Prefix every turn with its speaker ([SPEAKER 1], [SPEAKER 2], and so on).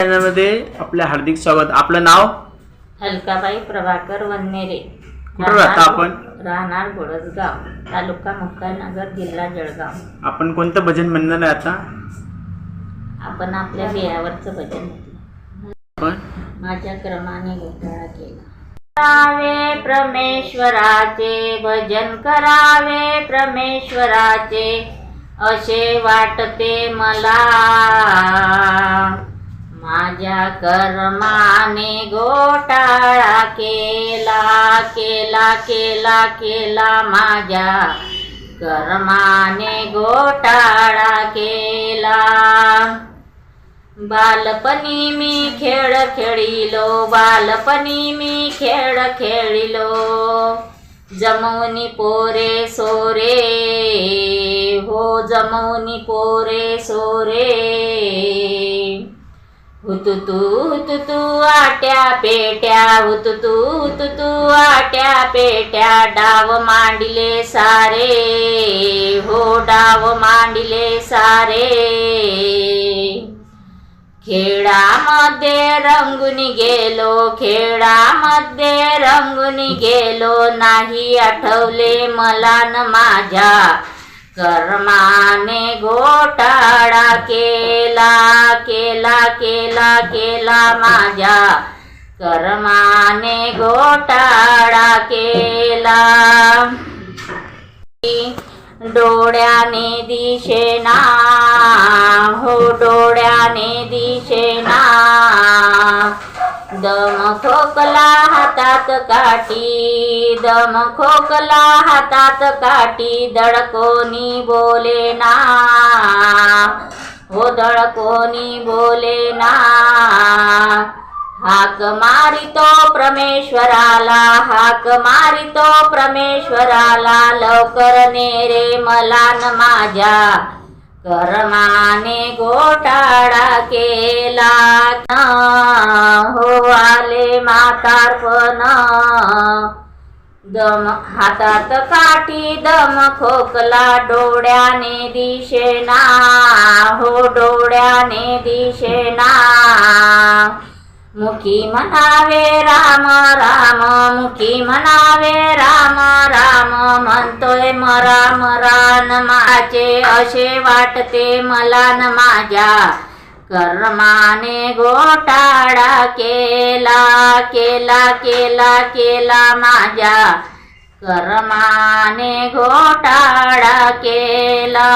[SPEAKER 1] चॅनलमध्ये आपले हार्दिक स्वागत. आपलं नाव?
[SPEAKER 2] अलकाबाई प्रभाकर वन्नेरे.
[SPEAKER 1] कुठं राहता आपण?
[SPEAKER 2] राहणार गोडसगाव तालुका मुक्तानगर जिल्हा जळगाव.
[SPEAKER 1] आपण कोणतं भजन म्हणणार आहे आता?
[SPEAKER 2] आपण आपल्या बियावरचं भजन म्हटलं.
[SPEAKER 1] आपण?
[SPEAKER 2] माझ्या क्रमाने घोटाळा केला. करावे प्रमेश्वराचे भजन करावे प्रमेश्वराचे असे वाटते मला. कर्माने घोटाळा केला केला केला केला माझ्या. कर्माने घोटाळा केला. बालपणी मी खेळ खेळिलो बालपणी मी खेळ खेळिलो. जमवनी पोरे सोरे. हो जमवनी पोरे सोरे. हुतुतू हुतुतू आट्या पेट्या. हुतुतू हुतुतू आट्या पेट्या. डाव मांडिले सारे. हो डाव मांडिले सारे. खेळामध्ये रंगून गेलो खेळामध्ये रंगून गेलो. नाही आठवले मला न माझ्या कर्माने घोटाळा के केला केला केला माझ्या कर्माने घोटाळा केला. डोळ्याने दिशेना हो डोळ्याने दिशेना दम खोकला हातात काठी दम खोकला हातात काठी दडकोनी धड कोणी बोले ना? हाक मारितो परमेश्वराला हाक मारितो परमेश्वराला लवकर नेरे मला न माझ्या कर्माने गोटाळा केला. हो आले मातार्पण दम हातात काठी दम खोकला डोळ्याने दिशेना हो डोळ्याने दिशेना मुखी म्हणावे राम राम मुखी म्हणावे राम राम म्हणतोय मरा रान माझे असे वाटते मला न माझ्या. कर्माने गोटाळा केला केला केला केला माझ्या. कर्माने घोटाळा केला.